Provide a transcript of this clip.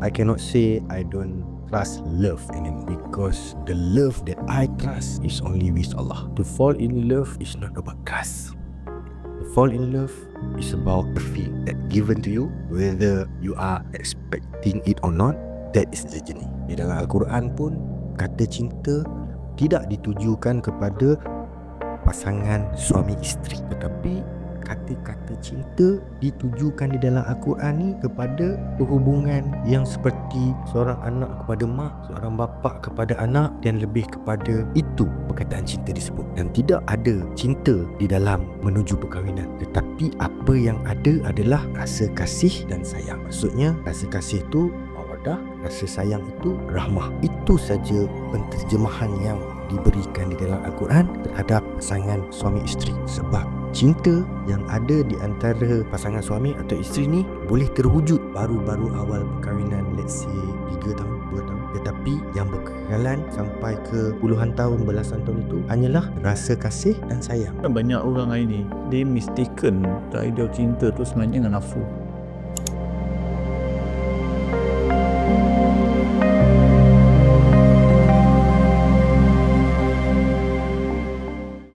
I cannot say I don't trust love anymore because the love that I trust is only with Allah. To fall in love is not about trust. To fall in love is about the feel that given to you, whether you are expecting it or not. That is the journey. Di dalam Al-Quran pun kata cinta tidak ditujukan kepada pasangan suami isteri tetapi kata-kata cinta ditujukan di dalam Al-Quran ni kepada hubungan yang seperti seorang anak kepada mak, seorang bapa kepada anak dan lebih kepada itu perkataan cinta disebut. Dan tidak ada cinta di dalam menuju perkahwinan. Tetapi apa yang ada adalah rasa kasih dan sayang. Maksudnya rasa kasih tu mawadah, rasa sayang itu rahmah. Itu saja penterjemahan yang diberikan di dalam Al-Quran terhadap pasangan suami isteri. Sebab cinta yang ada di antara pasangan suami atau isteri ni boleh terwujud baru-baru awal perkahwinan let's say 3 tahun 2 tahun. Tetapi yang berkekalan sampai ke puluhan tahun belasan tahun itu hanyalah rasa kasih dan sayang. Banyak orang hari ni They mistaken idea cinta tu sebenarnya dengan nafsu